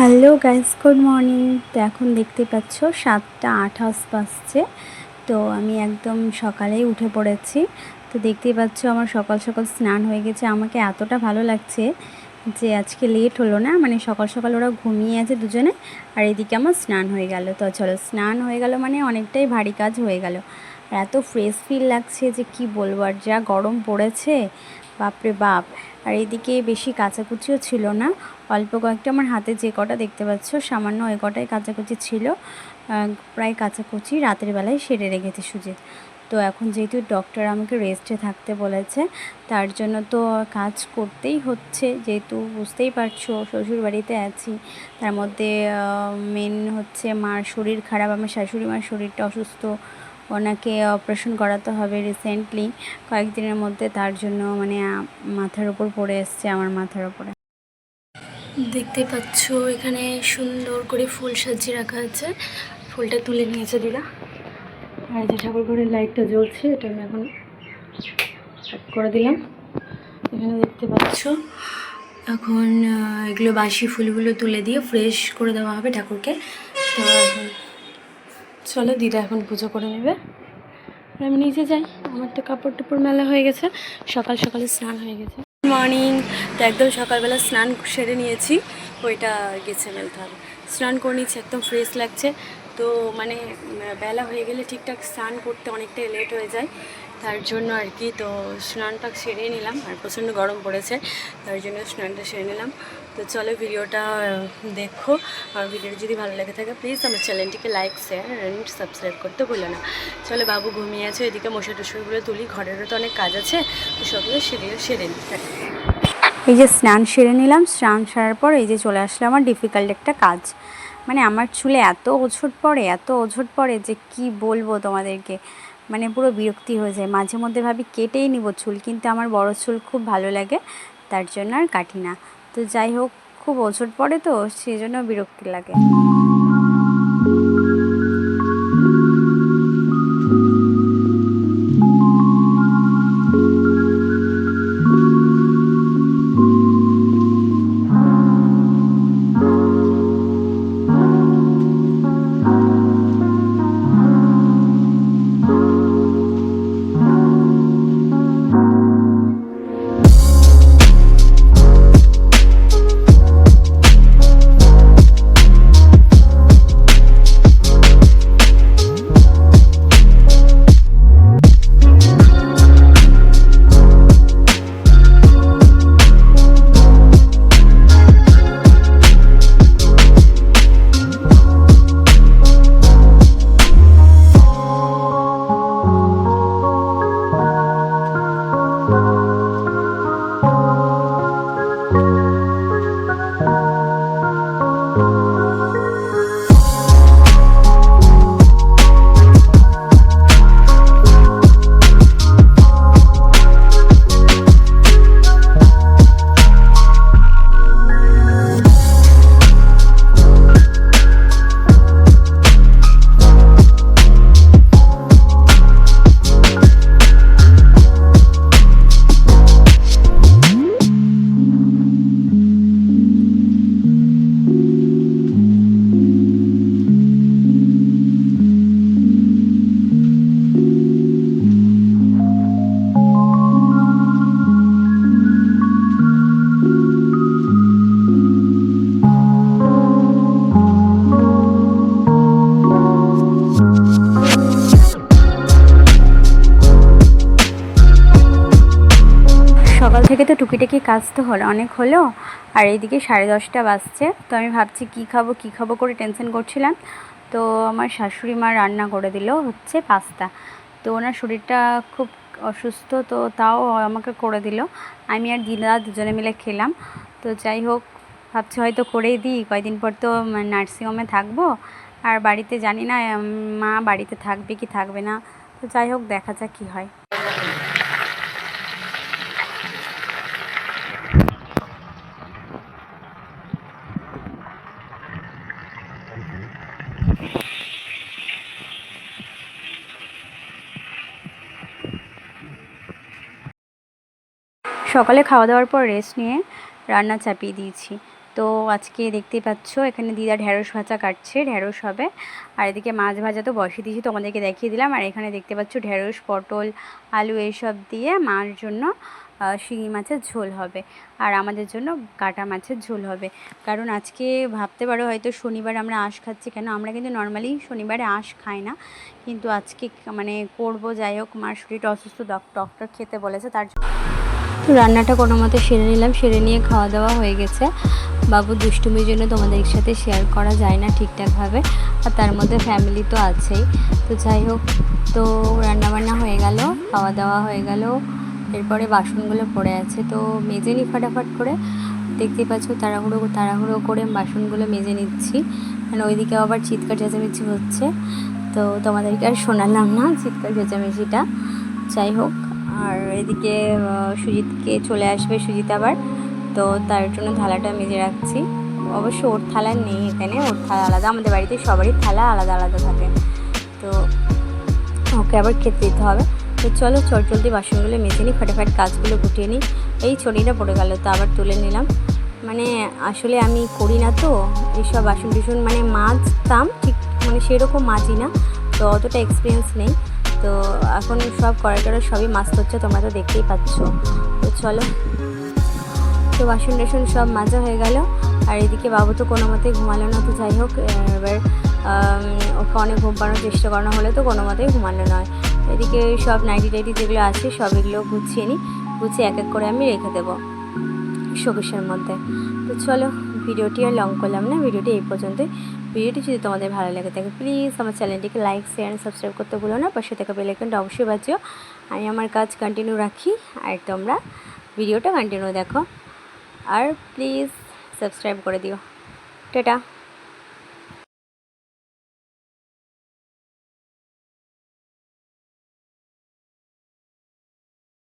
Hello guys, good morning. তো এখন দেখতে পাচ্ছ, সাতটা আঠাশ বাজছে। তো আমি একদম সকালেই উঠে পড়েছি। তো দেখতেই পাচ্ছ, আমার সকাল সকাল স্নান হয়ে গেছে। আমাকে এতটা ভালো লাগছে যে আজকে লেট হলো না। মানে সকাল সকাল ওরা ঘুমিয়ে আছে দুজনে, আর এদিকে আমার স্নান হয়ে গেল। তো চলো, স্নান হয়ে গেল মানে অনেকটাই ভারী কাজ হয়ে গেল। আর এত ফ্রেশ ফিল লাগছে যে কি বলব, আর যা গরম পড়েছে, বাপরে বাপ। আর এদিকে বেশি কাঁচাকুচিও ছিল না। অল্প কয়েকটা আমার হাতে যে কটা দেখতে পাচ্ছ, সামান্য ওই কটাই কাঁচাকুচি ছিল। প্রায় কাঁচাকুচি রাতের বেলায় সেরে রেখেছে সুজিত। তো এখন যেহেতু ডক্টর আমাকে রেস্টে থাকতে বলেছে, তার জন্য তো কাজ করতেই হচ্ছে। যেহেতু বুঝতেই পারছ শ্বশুর বাড়িতে আছি। তার মধ্যে মেন হচ্ছে মার শরীর খারাপ, আমার শাশুড়ি মার শরীরটা অসুস্থ। ওনাকে অপারেশন করাতে হবে রিসেন্টলি কয়েকদিনের মধ্যে তার জন্য মানে মাথার উপর পড়ে এসছে আমার মাথার উপরে। দেখতে পাচ্ছ, এখানে সুন্দর করে ফুল সাজিয়ে রাখা আছে। ফুলটা তুলে নিয়েছে দিদা। আর যে ঠাকুর ঘরের লাইটটা জ্বলছে, এটা আমি এখন করে দিলাম। এখানে দেখতে পাচ্ছ, এখন এগুলো বাসি ফুলগুলো তুলে দিয়ে ফ্রেশ করে দেওয়া হবে ঠাকুরকে। তো চলো দিদা এখন পুজো করে নেবে। আমি নিচে যাই, আমার তো কাপড় টাপড় মেলা হয়ে গেছে, সকাল সকালে স্নান হয়ে গেছে। মর্নিং তো একদম সকালবেলা স্নান সেরে নিয়েছি, ওইটা গেছে মেলতে হবে। স্নান করে নিয়েছি, একদম ফ্রেশ লাগছে। তো মানে বেলা হয়ে গেলে ঠিকঠাক স্নান করতে অনেকটাই লেট হয়ে যায়। তার জন্য আর কি, তো স্নানটা সেরে নিলাম, আর প্রচণ্ড গরম পড়েছে, তার জন্য স্নানটা সেরে নিলাম। তো চলো ভিডিওটা দেখো। আর ভিডিওটা যদি ভালো লেগে থাকে প্লিজ আমার চ্যানেলটিকে লাইক শেয়ার অ্যান্ড সাবস্ক্রাইব করতে ভুলো না। চলো বাবু ঘুমিয়ে আছে, এদিকে মশা টশাগুলো তুলি, ঘরেরও তো অনেক কাজ আছে, তো সবগুলো সেরে সেরে নিই। এই যে স্নান সেরে নিলাম, স্নান সারার পর এই যে চলে আসলো আমার ডিফিকাল্ট একটা কাজ। মানে আমার চুলে এত ওঝট পড়ে, এত ওঝট পড়ে যে কি বলব তোমাদেরকে? মানে পুরো বিরক্তি হয়ে যায়। মাঝে মধ্যে ভাবি কেটেই নিব চুল, কিন্তু আমার বড় চুল খুব ভালো লাগে, তার জন্য আর কাটি না। তো যাই হোক খুব ওষুধ পড়ে তো সেই জন্য বিরক্তি লাগে। তো টুকিটাকি কাজ তো হলো, অনেক হলো। আর এইদিকে সাড়ে দশটা বাজছে, তো আমি ভাবছি কি খাব কি খাব করে টেনশন করছিলাম। তো আমার শাশুড়ি মা রান্না করে দিল হচ্ছে পাস্তা। তো ওনার শরীরটা খুব অসুস্থ, তো তাও আমাকে করে দিল। আমি আর দিদা দুজনে মিলে খেলাম। তো যাই হোক, ভাবছি হয়তো করেই দিই। কয়দিন পর তো নার্সিংহোমে থাকব। আর বাড়িতে জানি না মা বাড়িতে থাকবে কি থাকবে না। তো যাই হোক, দেখা যাক কী হয়। সকালে খাওয়া দাওয়ার পর রেস্ট নিয়ে রান্না চাপিয়ে দিয়েছি। তো আজকে দেখতেই পাচ্ছ, এখানে দিদা ঢ্যাঁড়স ভাজা কাটছে ঢ্যাঁড়স হবে। আর এদিকে মাছ ভাজা তো বসিয়ে দিয়েছি তোমাদেরকে দেখিয়ে দিলাম। আর এখানে দেখতে পাচ্ছ ঢ্যাঁড়স পটল, আলু এইসব দিয়ে মার জন্য শিঙি মাছের ঝোল হবে। আর আমাদের জন্য কাটা মাছের ঝোল হবে। কারণ আজকে ভাবতে পারো, হয়তো শনিবার আমরা আঁশ খাচ্ছি কেন? আমরা কিন্তু নর্মালি শনিবারে আঁশ খাই না। কিন্তু আজকে মানে করব, যাই হোক মার শরীরটা অসুস্থ ডক্টর খেতে বলেছে, তার জন্য রান্নাটা কোনো মতে সেরে নিলাম। সেরে নিয়ে খাওয়া দাওয়া হয়ে গেছে। বাবু দুষ্টুমির জন্য তোমাদের সাথে শেয়ার করা যায় না ঠিকঠাকভাবে। আর তার মধ্যে ফ্যামিলি তো আছেই। তো যাই হোক, তো রান্নাবান্না হয়ে গেল, খাওয়া দাওয়া হয়ে গেল। এরপরে বাসনগুলো পড়ে আছে। তো মেজে নিই ফাটাফাট করে। দেখতে পাচ্ছ, তাড়াহুড়ো তাড়াহুড়ো করে বাসনগুলো মেজে নিচ্ছি। মানে ওইদিকে আবার চিৎকার চেঁচামেচি হচ্ছে। তো তোমাদেরকে আর শোনালাম না চিৎকার চেঁচামেচিটা। যাই হোক। আর এদিকে সুজিতকে চলে আসবে, সুজিত আবার। তো তার জন্য থালাটা মেজে রাখছি। অবশ্য ওর থালা নেই এখানে, ওর থালা আলাদা। আমাদের বাড়িতে সবারই থালা আলাদা আলাদা থাকে। তো ওকে আবার খেতে দিতে হবে। তো চলো চট জলদি বাসনগুলো মেজে নিই, ফাটাফাট কাজগুলো গুটিয়ে নিই। এই ছড়িটা পড়ে গেল, তো আবার তুলে নিলাম। মানে আসলে আমি করি না তো, এইসব বাসন টুসন মানে মাজতাম, ঠিক মানে সেরকম মাজি না। তো অতটা এক্সপিরিয়েন্স নেই। তো এখন সব করা টরা সবই মাছ হচ্ছে, তোমরা তো দেখতেই পাচ্ছ। তো চলো। তো বাসন টাসন সব মাজা হয়ে গেল, আর এদিকে বাবু তো কোনো মতেই ঘুমালো না, তো যাই হোক, এবার ওকে অনেক ঘুম পাড়ানোর চেষ্টা করানো হলে, তো কোনো মতেই ঘুমানো নয়। এদিকে সব নাইটি টাইটি যেগুলো আছে, সব এগুলো গুছিয়ে নিই গুছিয়ে এক এক করে আমি রেখে দেবো। শোকেশের মধ্যে। তো চলো, ভিডিওটি আর লং করলাম না, ভিডিওটি এই পর্যন্তই। ভিডিওটি যদি তোমাদের ভালো লাগে থাকে প্লিজ আমার চ্যানেলটিকে লাইক শেয়ার অ্যান্ড সাবস্ক্রাইব করতে ভুলো না। পাশে থাকা বেলাইকনটা অবশ্যই বাজিও। আমি আমার কাজ কন্টিনিউ রাখি আর তোমরা ভিডিওটা কন্টিনিউ দেখো। আর প্লিজ সাবস্ক্রাইব করে দিও। টাটা।